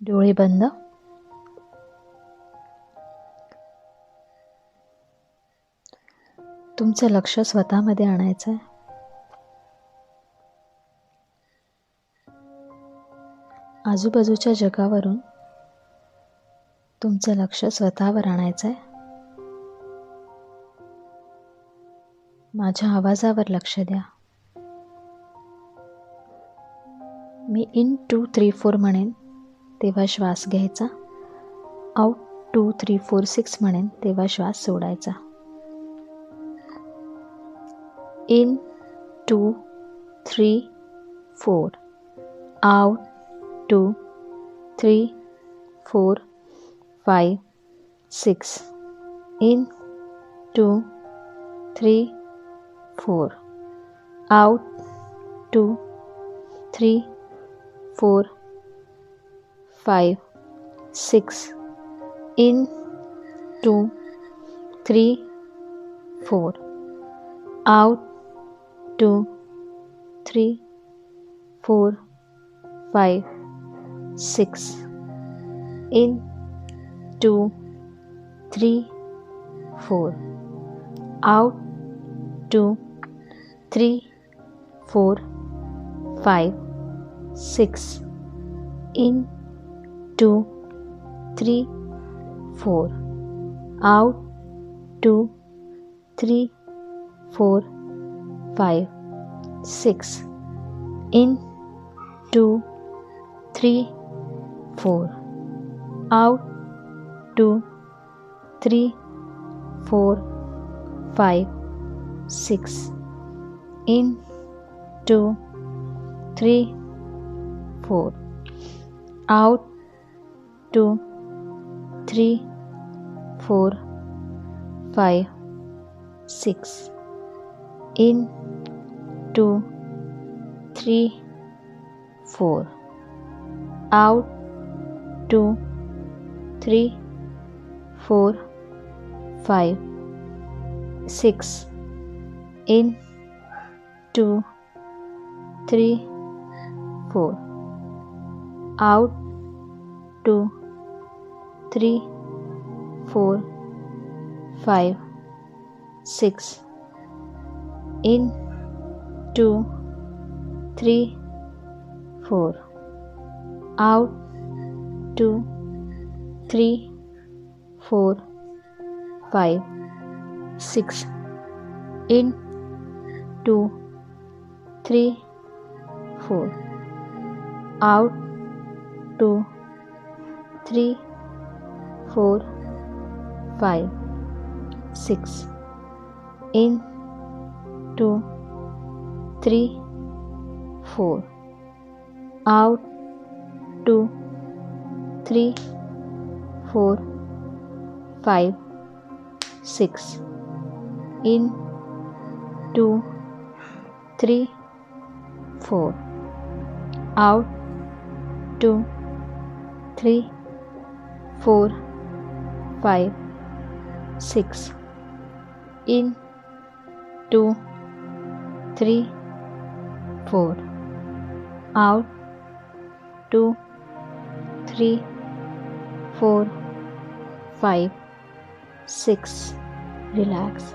डोळे बंद. तुमचं लक्ष स्वतःमध्ये आणायचं आहे. आजूबाजूच्या जगावरून तुमचं लक्ष स्वतःवर आणायचं आहे. माझ्या आवाजावर लक्ष द्या. मी इन टू थ्री फोर म्हणेन. तेव्हा श्वास घ्यायचा. Out two three four six म्हणेन, तेव्हा श्वास सोडायचा. In two three four out two three four five six in two three four out two three four 5 6 in 2 3 4 out 2 3 4 5 6 in 2 3 4 out 2 3 4 5 6 in two, three, four. Out, two, three, four, five, six. In, two, three, four. Out, two, three, four, five, six. In, two, three, four. Out, 2 3 4 5 6 in 2 3 4 out 2 3 4 5 6 in 2 3 4 out 2 three, four, five, six. In two, three, four. Out two, three, four, five, six. In two, three, four. Out two, three 4 5 6 in 2 3 4 out 2 3 4 5 6 in 2 3 4 out 2 3 4 5 6 in 2 3 4 out 2 3 4 5 6 relax.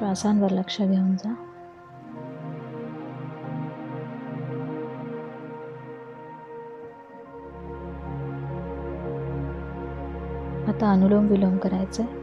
श्वासांवर लक्ष घेऊन जा. आता अनुलोम विलोम करायचं आहे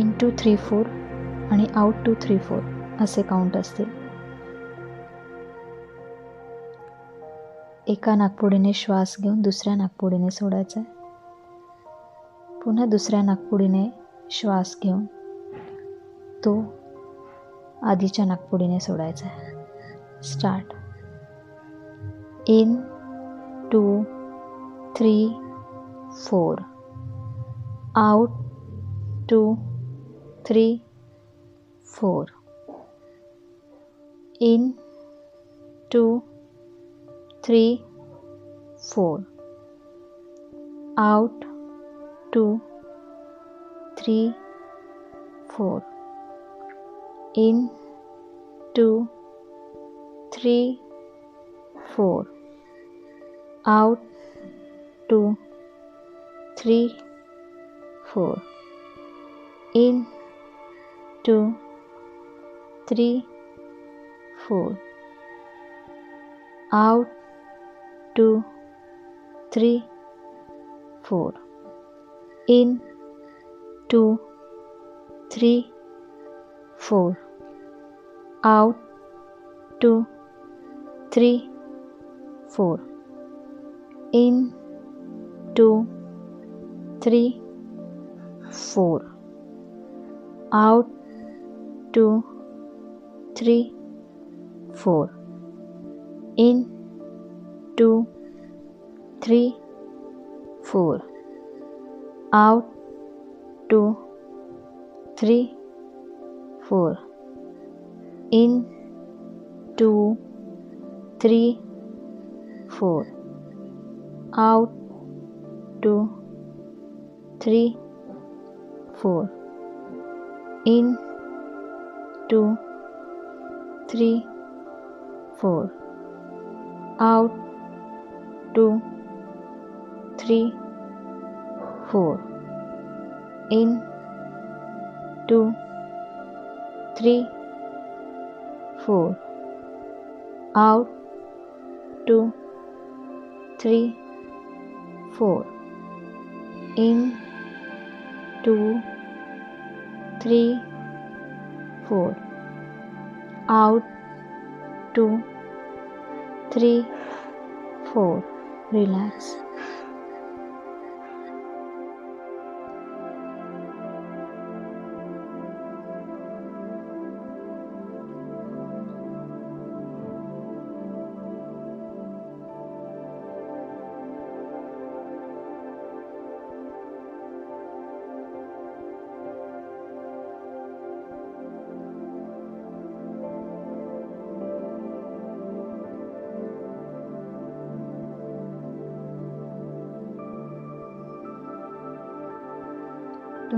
in two three four आणि out two three four असे काउंट असतील. एका नागपुडीने श्वास घेऊन दुसऱ्या नागपुडीने सोडायचा आहे पुन्हा दुसऱ्या नागपुडीने श्वास घेऊन तो आधीच्या नागपुडीने सोडायचा आहे start in two three four out two three four in two three four out, two, three, four. in 2 3 4 out 2 3 4 in 2 3 4 out 2 3 4 in 2 3 4 out. Two three four. In. Two three four. Out. Two three four. In. Two three four. Out. Two three four in 2 3 4 out 2 3 4 in 2 3 4 out 2 3 4 in 2 3 four. Out. Two. Three. Four. In. Two. Three. Four. Out. Two. Three. Four. Relax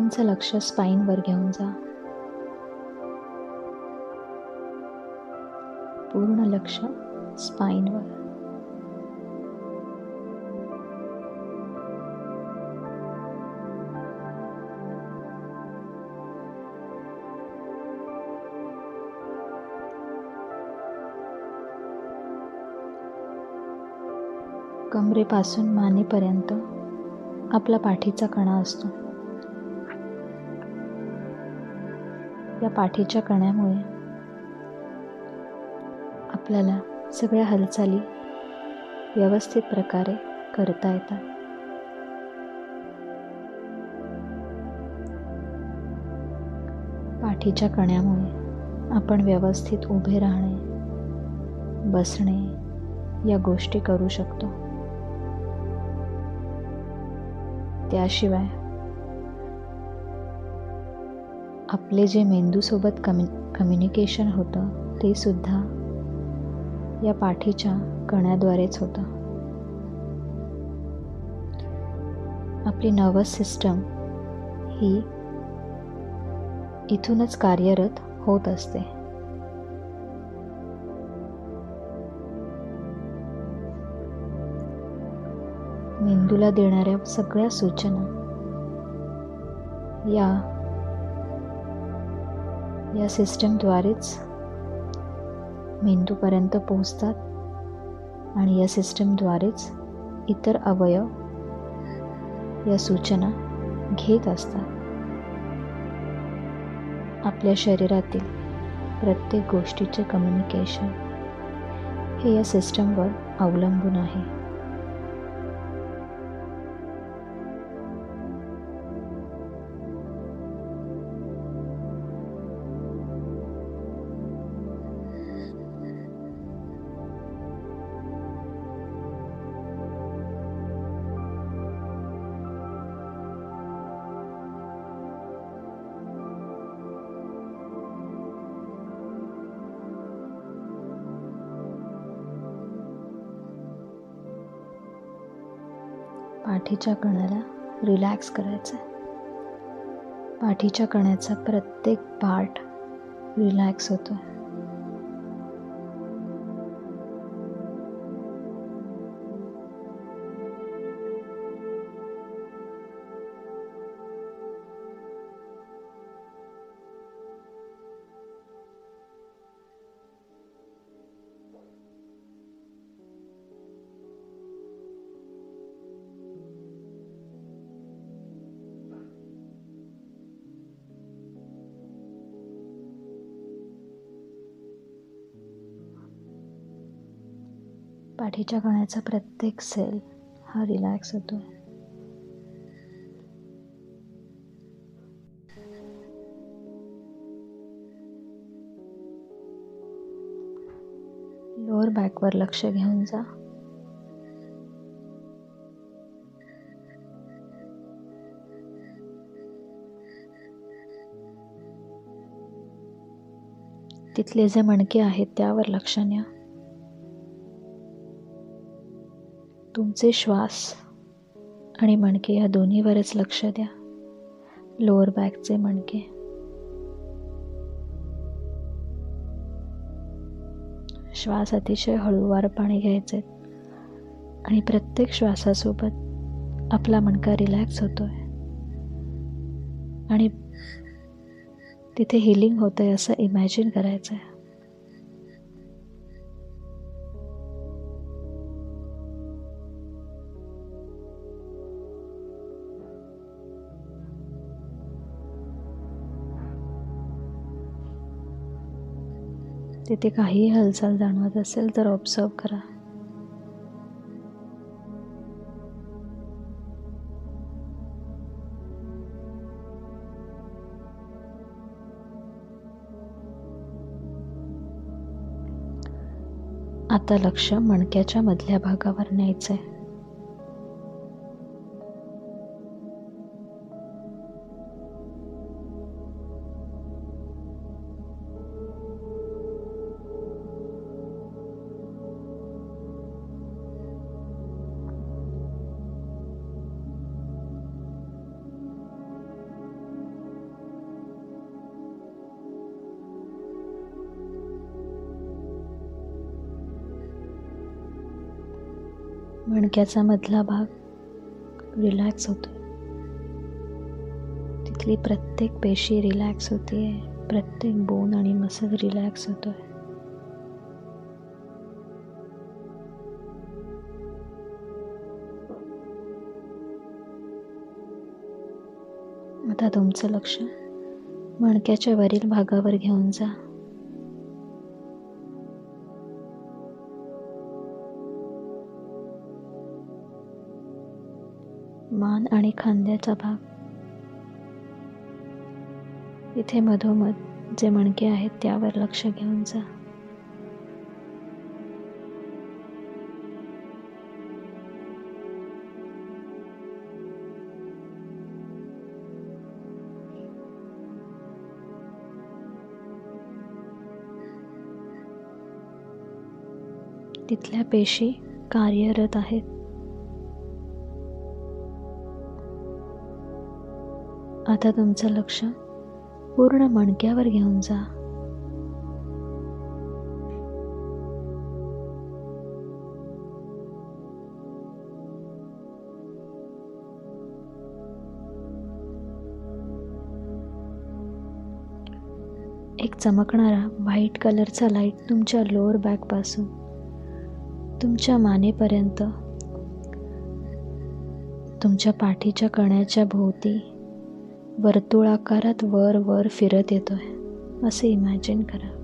तुमचं लक्ष स्पाईनवर घेऊन जा. पूर्ण लक्ष स्पाईनवर. कमरेपासून मानेपर्यंत आपला पाठीचा कणा असतो. आपल्या पाठीच्या कण्यामुळे आपल्याला सगळ्या हालचाली व्यवस्थित प्रकारे करता येतात. पाठीच्या कण्यामुळे आपण व्यवस्थित उभे राहणे बसणे या गोष्टी करू शकतो. त्याशिवाय आपले जे मेंदूसोबत कम्यु कम्युनिकेशन होतं ते सुद्धा या पाठीच्या कण्याद्वारेच होतं. आपली नर्वस सिस्टम ही इथूनच कार्यरत होत असते. मेंदूला देणाऱ्या सगळ्या सूचना या या सिस्टमद्वारेच मेंदूपर्यंत पोहोचतात आणि या सिस्टमद्वारेच इतर अवयव या सूचना घेत असतात. आपल्या शरीरातील प्रत्येक गोष्टीचे कम्युनिकेशन हे या सिस्टमवर अवलंबून आहे. पाठीच्या कण्याला रिलॅक्स करायचं आहे. पाठीच्या कण्याचा प्रत्येक पार्ट रिलॅक्स होतो आहे पाठीच्या कण्याचा प्रत्येक सेल हा रिलॅक्स होतो आहे लोअर बॅकवर लक्ष घेऊन जा. तिथले जे मणके आहेत त्यावर लक्ष न्या. तुमचे श्वास आणि मणके या दोन्हीवरच लक्ष द्या. लोअर बॅकचे मणके. श्वास अतिशय हळूवारपणे घ्यायचे आणि प्रत्येक श्वासासोबत आपला मणका रिलॅक्स होतोय. आणि तिथे हिलिंग होतंय असं इमॅजिन करायचं आहे तिथे काहीही हालचाल जाणवत असेल तर ऑब्झर्व करा. आता लक्ष मणक्याच्या मधल्या भागावर न्यायचंय. मणक्याचा मधला भाग रिलॅक्स होतो तिथली प्रत्येक पेशी रिलॅक्स होते प्रत्येक बोन आणि मसल रिलॅक्स होतोय. आता तुमचं लक्ष मणक्याच्या वरील भागावर घेऊन जा. मान आणि खांद्याचा भाग. इथे मधोमध जे मणके आहेत त्यावर लक्ष घेऊन जा. तिथल्या पेशी कार्यरत आहेत. आता तुमचं लक्ष पूर्ण मणक्यावर घेऊन जा. एक चमकणारा व्हाईट कलरचा लाइट तुमच्या लोअर बॅकपासून तुमच्या मानेपर्यंत तुमच्या पाठीच्या कण्याच्या भोवती वर्तुळाकारात वर वर फिरत येतोय. असे इमॅजिन करा.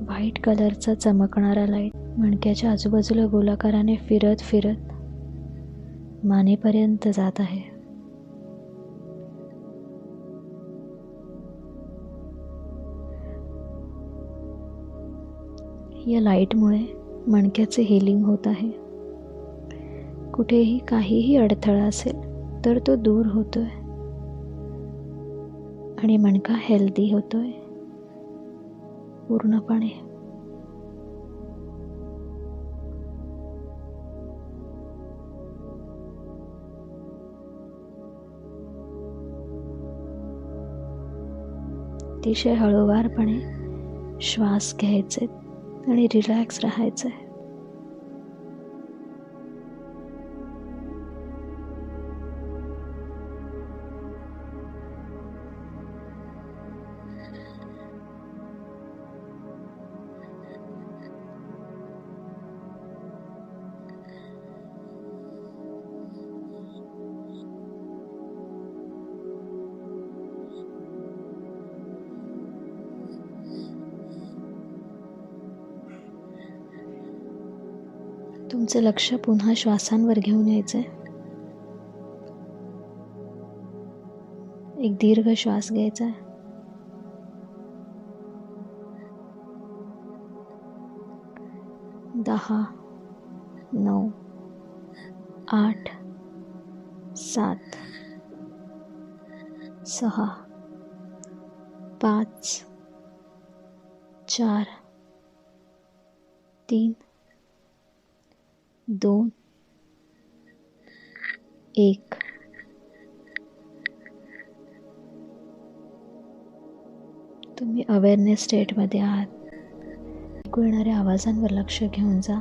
व्हाईट कलरचा चमकणारा लाइट मणक्याच्या आजूबाजूला गोलाकाराने फिरत फिरत मानेपर्यंत जात आहे. या लाईटमुळे मणक्याचे हिलिंग होत आहे. कुठेही काहीही अडथळा असेल तर तो दूर होतोय. आणि मणका हेल्दी होतोय. पूर्णपणे. अतिशय हळूवारपणे श्वास घ्यायचे आणि रिलॅक्स राहायचं आहे तुमचं लक्ष पुन्हा श्वासांवर घेऊन यायचं आहे एक दीर्घ श्वास घ्यायचा आहे दहा नऊ आठ सात सहा तुम्ही अवेअरनेस स्टेटमध्ये आहात. ऐकू येणाऱ्या आवाजांवर लक्ष घेऊन जा.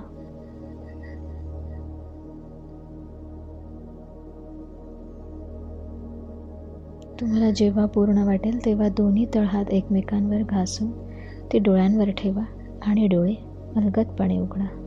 तुम्हाला जेव्हा पूर्ण वाटेल तेव्हा दोन्ही तळहात एकमेकांवर घासून ते डोळ्यांवर ठेवा आणि डोळे अलगदपणे उघडा.